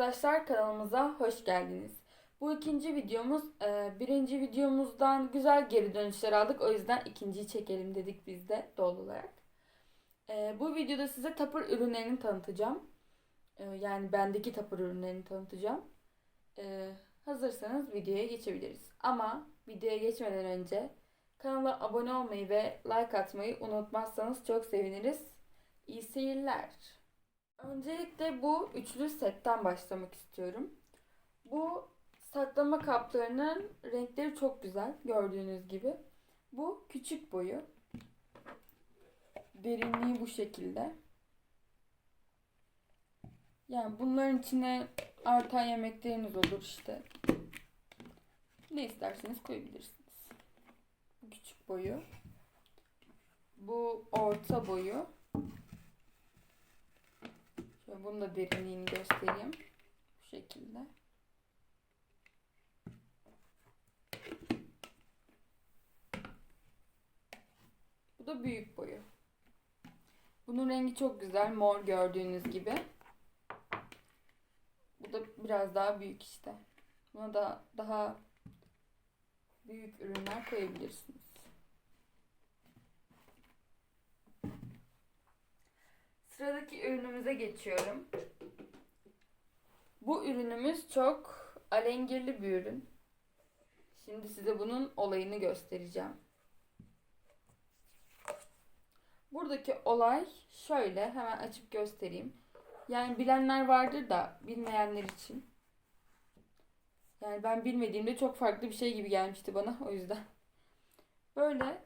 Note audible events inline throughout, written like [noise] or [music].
arkadaşlar kanalımıza hoş geldiniz. Bu ikinci videomuz. Ee, birinci videomuzdan güzel geri dönüşler aldık. O yüzden ikinciyi çekelim dedik biz de doğal olarak. Ee, bu videoda size tapır ürünlerini tanıtacağım. Ee, yani bendeki tapır ürünlerini tanıtacağım. Hazırsanız videoya geçebiliriz. Ama videoya geçmeden önce kanala abone olmayı ve like atmayı unutmazsanız çok seviniriz. İyi seyirler. Öncelikle bu üçlü setten başlamak istiyorum. Bu saklama kaplarının renkleri çok güzel gördüğünüz gibi. Bu küçük boyu. Derinliği bu şekilde. Yani bunların içine artan yemekleriniz olur işte. Ne isterseniz koyabilirsiniz. Bu küçük boyu. Bu orta boyu. Şöyle bunun da derinliğini göstereyim. Bu şekilde. Bu da büyük boyu. Bunun rengi çok güzel. Mor gördüğünüz gibi. Bu da biraz daha büyük işte. Buna da daha büyük ürünler koyabilirsiniz. Sıradaki ürünümüze geçiyorum. Bu ürünümüz çok alengirli bir ürün. Şimdi size bunun olayını göstereceğim. Buradaki olay şöyle hemen açıp göstereyim. Yani bilenler vardır da bilmeyenler için. Yani ben bilmediğimde çok farklı bir şey gibi gelmişti bana o yüzden. Böyle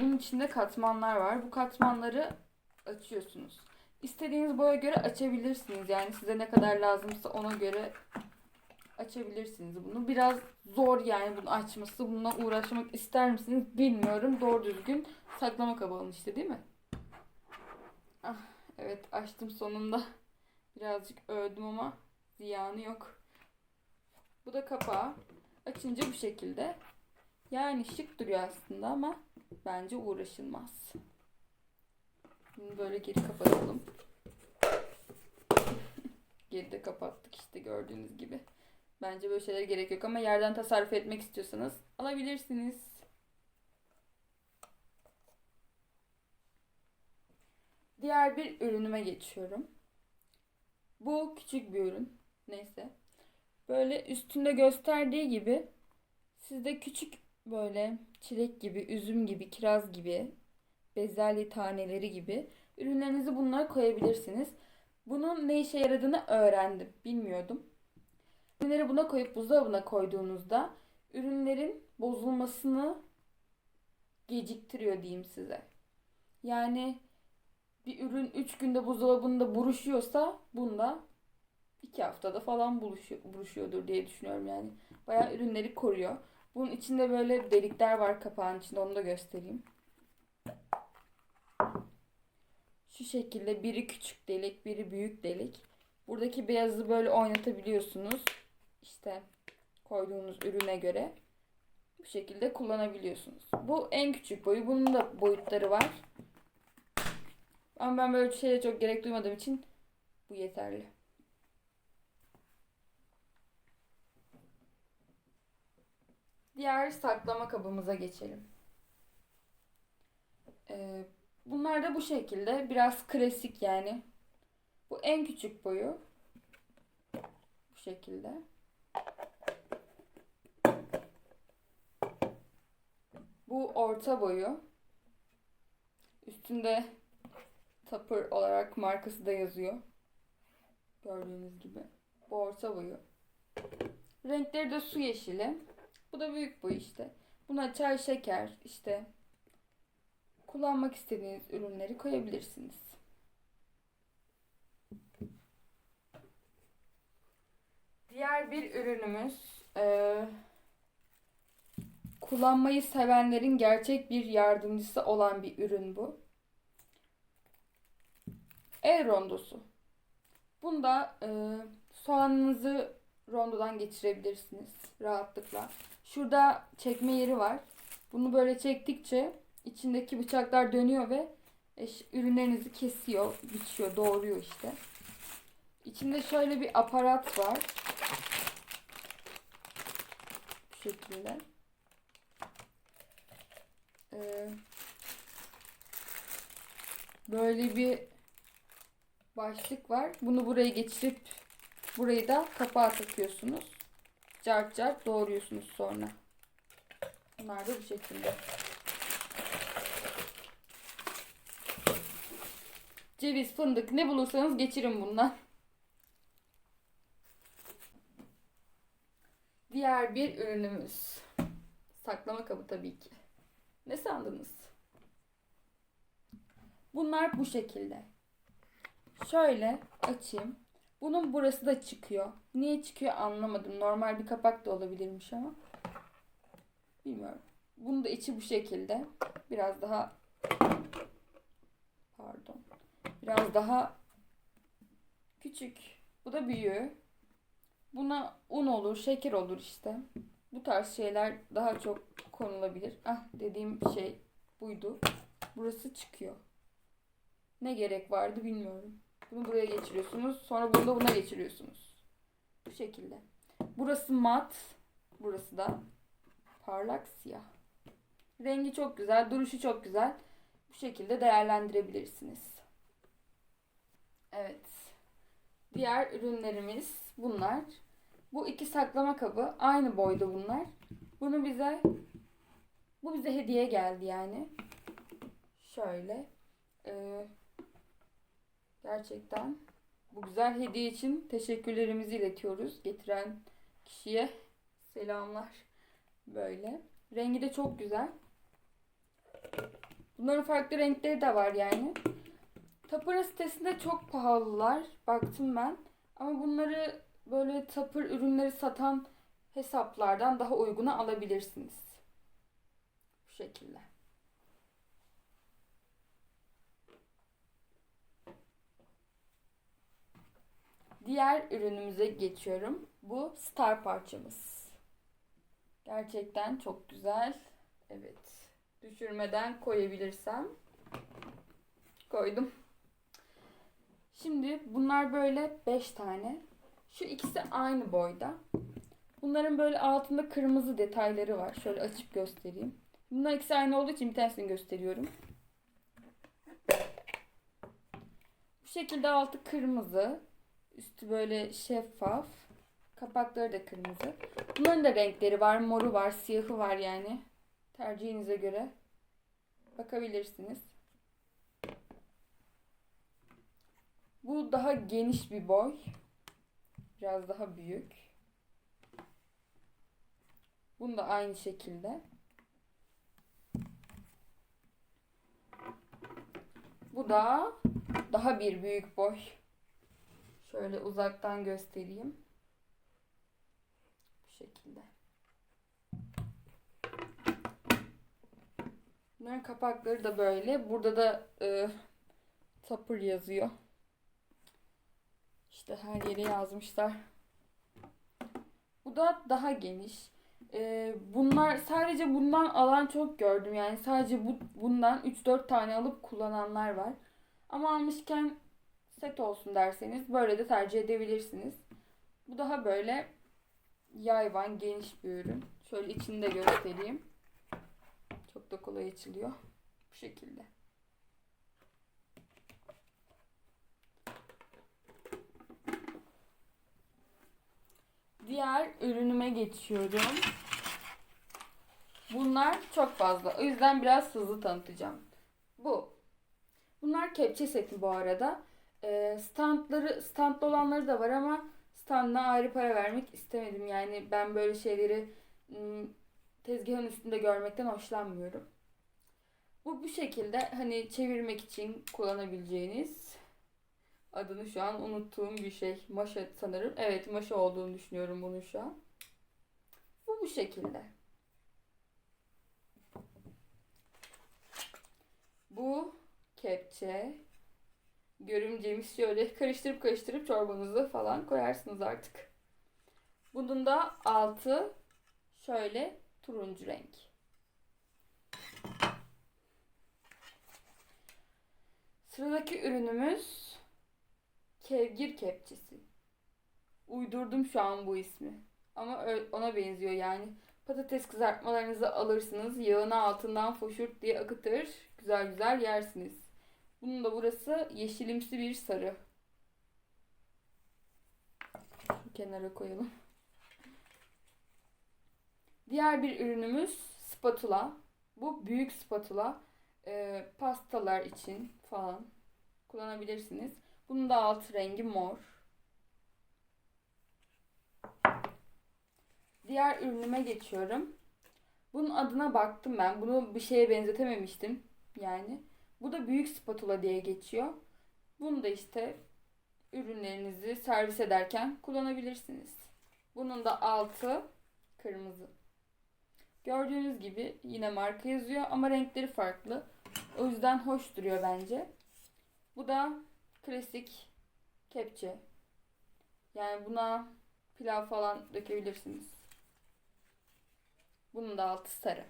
bunun içinde katmanlar var. Bu katmanları açıyorsunuz. İstediğiniz boya göre açabilirsiniz. Yani size ne kadar lazımsa ona göre açabilirsiniz bunu. Biraz zor yani bunu açması. Bununla uğraşmak ister misiniz bilmiyorum. Doğru düzgün saklama kabı alın işte değil mi? Ah, evet açtım sonunda. Birazcık öldüm ama ziyanı yok. Bu da kapağı. Açınca bu şekilde. Yani şık duruyor aslında ama bence uğraşılmaz. Bunu böyle geri kapatalım. [laughs] Geride kapattık işte gördüğünüz gibi. Bence böyle şeylere gerek yok ama yerden tasarruf etmek istiyorsanız alabilirsiniz. Diğer bir ürünüme geçiyorum. Bu küçük bir ürün. Neyse. Böyle üstünde gösterdiği gibi sizde küçük böyle çilek gibi, üzüm gibi, kiraz gibi, bezelye taneleri gibi ürünlerinizi bunlara koyabilirsiniz. Bunun ne işe yaradığını öğrendim. Bilmiyordum. Ürünleri buna koyup buzdolabına koyduğunuzda ürünlerin bozulmasını geciktiriyor diyeyim size. Yani bir ürün 3 günde buzdolabında buruşuyorsa bunda 2 haftada falan buluşuyor, buruşuyordur diye düşünüyorum yani. Bayağı ürünleri koruyor. Bunun içinde böyle delikler var kapağın içinde onu da göstereyim. Şu şekilde biri küçük delik, biri büyük delik. Buradaki beyazı böyle oynatabiliyorsunuz. İşte koyduğunuz ürüne göre bu şekilde kullanabiliyorsunuz. Bu en küçük boyu. Bunun da boyutları var. Ama ben böyle şeylere çok gerek duymadığım için bu yeterli. Diğer saklama kabımıza geçelim. Ee, bunlar da bu şekilde. Biraz klasik yani. Bu en küçük boyu. Bu şekilde. Bu orta boyu. Üstünde Tupper olarak markası da yazıyor. Gördüğünüz gibi. Bu orta boyu. Renkleri de su yeşili. Bu da büyük boy işte. Buna çay, şeker, işte kullanmak istediğiniz ürünleri koyabilirsiniz. Diğer bir ürünümüz e, kullanmayı sevenlerin gerçek bir yardımcısı olan bir ürün bu. El rondosu. Bunda e, soğanınızı rondodan geçirebilirsiniz rahatlıkla. Şurada çekme yeri var. Bunu böyle çektikçe içindeki bıçaklar dönüyor ve ürünlerinizi kesiyor, biçiyor, doğruyor işte. İçinde şöyle bir aparat var. Bu şekilde. Ee, böyle bir başlık var. Bunu buraya geçirip burayı da kapağa takıyorsunuz. Cart cart doğruyorsunuz sonra. Bunlar da bu şekilde. Ceviz, fındık ne bulursanız geçirin bundan. Diğer bir ürünümüz. Saklama kabı tabii ki. Ne sandınız? Bunlar bu şekilde. Şöyle açayım. Bunun burası da çıkıyor. Niye çıkıyor anlamadım. Normal bir kapak da olabilirmiş ama. Bilmiyorum. Bunun da içi bu şekilde. Biraz daha Biraz daha küçük. Bu da büyüğü. Buna un olur, şeker olur işte. Bu tarz şeyler daha çok konulabilir. Ah dediğim şey buydu. Burası çıkıyor. Ne gerek vardı bilmiyorum. Bunu buraya geçiriyorsunuz. Sonra bunu da buna geçiriyorsunuz. Bu şekilde. Burası mat. Burası da parlak siyah. Rengi çok güzel. Duruşu çok güzel. Bu şekilde değerlendirebilirsiniz. Evet. Diğer ürünlerimiz bunlar. Bu iki saklama kabı aynı boyda bunlar. Bunu bize bu bize hediye geldi yani. Şöyle. Ee, gerçekten bu güzel hediye için teşekkürlerimizi iletiyoruz. Getiren kişiye selamlar. Böyle. Rengi de çok güzel. Bunların farklı renkleri de var yani. Tapıra sitesinde çok pahalılar. Baktım ben. Ama bunları böyle tapır ürünleri satan hesaplardan daha uyguna alabilirsiniz. Bu şekilde. Diğer ürünümüze geçiyorum. Bu star parçamız. Gerçekten çok güzel. Evet. Düşürmeden koyabilirsem. Koydum. Şimdi bunlar böyle 5 tane. Şu ikisi aynı boyda. Bunların böyle altında kırmızı detayları var. Şöyle açıp göstereyim. Bunlar ikisi aynı olduğu için bir tanesini gösteriyorum. Bu şekilde altı kırmızı. Üstü böyle şeffaf. Kapakları da kırmızı. Bunların da renkleri var. Moru var, siyahı var yani. Tercihinize göre bakabilirsiniz. Bu daha geniş bir boy. Biraz daha büyük. Bunu da aynı şekilde. Bu da daha bir büyük boy. Şöyle uzaktan göstereyim. Bu şekilde. Bunların kapakları da böyle. Burada da e, tapır yazıyor. İşte her yere yazmışlar. Bu da daha geniş. Ee, bunlar sadece bundan alan çok gördüm. Yani sadece bu bundan 3-4 tane alıp kullananlar var. Ama almışken set olsun derseniz böyle de tercih edebilirsiniz. Bu daha böyle yayvan geniş bir ürün. Şöyle içini de göstereyim. Çok da kolay açılıyor. Bu şekilde. Diğer ürünüme geçiyorum. Bunlar çok fazla. O yüzden biraz hızlı tanıtacağım. Bu. Bunlar kepçe seti bu arada. Ee, standları, standlı olanları da var ama standına ayrı para vermek istemedim. Yani ben böyle şeyleri tezgahın üstünde görmekten hoşlanmıyorum. Bu bu şekilde hani çevirmek için kullanabileceğiniz adını şu an unuttuğum bir şey. Maşa sanırım. Evet maşa olduğunu düşünüyorum bunun şu an. Bu bu şekilde. Bu kepçe. Görümcemiz şöyle karıştırıp karıştırıp çorbanızı falan koyarsınız artık. Bunun da altı şöyle turuncu renk. Sıradaki ürünümüz Kevgir kepçesi. Uydurdum şu an bu ismi. Ama ona benziyor yani. Patates kızartmalarınızı alırsınız. Yağını altından foşurt diye akıtır. Güzel güzel yersiniz. Bunun da burası yeşilimsi bir sarı. Şu kenara koyalım. Diğer bir ürünümüz spatula. Bu büyük spatula. Ee, pastalar için falan kullanabilirsiniz. Bunun da alt rengi mor. Diğer ürünüme geçiyorum. Bunun adına baktım ben. Bunu bir şeye benzetememiştim. Yani. Bu da büyük spatula diye geçiyor. Bunu da işte ürünlerinizi servis ederken kullanabilirsiniz. Bunun da altı kırmızı. Gördüğünüz gibi yine marka yazıyor ama renkleri farklı. O yüzden hoş duruyor bence. Bu da klasik kepçe. Yani buna pilav falan dökebilirsiniz. Bunun da altı sarı.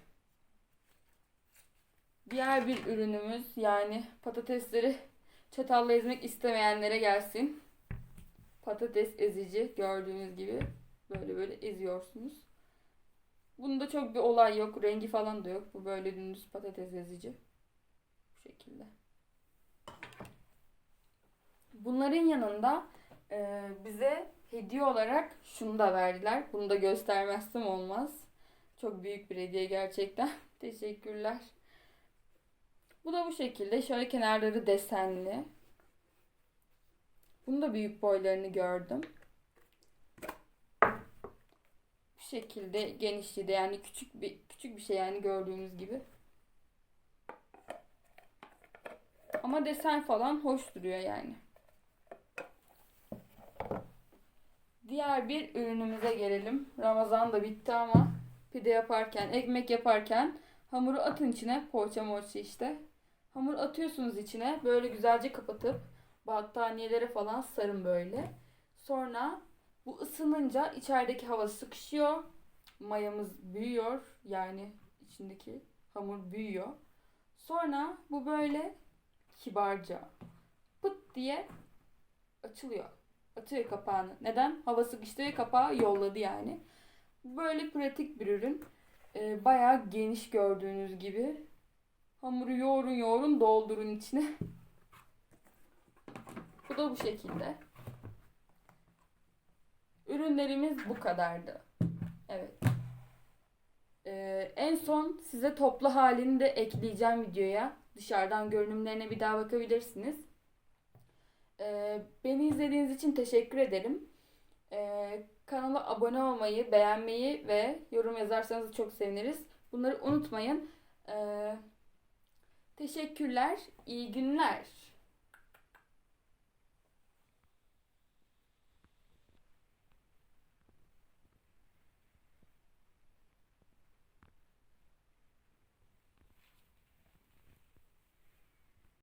Diğer bir ürünümüz yani patatesleri çatalla ezmek istemeyenlere gelsin. Patates ezici gördüğünüz gibi böyle böyle eziyorsunuz. Bunda çok bir olay yok. Rengi falan da yok. Bu böyle dümdüz patates ezici. Bu şekilde. Bunların yanında e, bize hediye olarak şunu da verdiler. Bunu da göstermezsem olmaz. Çok büyük bir hediye gerçekten. [laughs] Teşekkürler. Bu da bu şekilde. Şöyle kenarları desenli. Bunu da büyük boylarını gördüm. Bu şekilde genişliği de yani küçük bir küçük bir şey yani gördüğünüz gibi. Ama desen falan hoş duruyor yani. Diğer bir ürünümüze gelelim. Ramazan da bitti ama pide yaparken, ekmek yaparken hamuru atın içine. Poğaça moğaça işte. Hamur atıyorsunuz içine. Böyle güzelce kapatıp battaniyelere falan sarın böyle. Sonra bu ısınınca içerideki hava sıkışıyor. Mayamız büyüyor. Yani içindeki hamur büyüyor. Sonra bu böyle kibarca pıt diye açılıyor. Atıyor kapağını. Neden? Hava sıkıştı ve kapağı yolladı yani. Böyle pratik bir ürün. Ee, bayağı geniş gördüğünüz gibi. Hamuru yoğurun yoğurun doldurun içine. [laughs] Bu da bu şekilde. Ürünlerimiz bu kadardı. Evet. Ee, en son size toplu halini de ekleyeceğim videoya. Dışarıdan görünümlerine bir daha bakabilirsiniz. Beni izlediğiniz için teşekkür ederim. Kanala abone olmayı, beğenmeyi ve yorum yazarsanız çok seviniriz. Bunları unutmayın. Teşekkürler, iyi günler.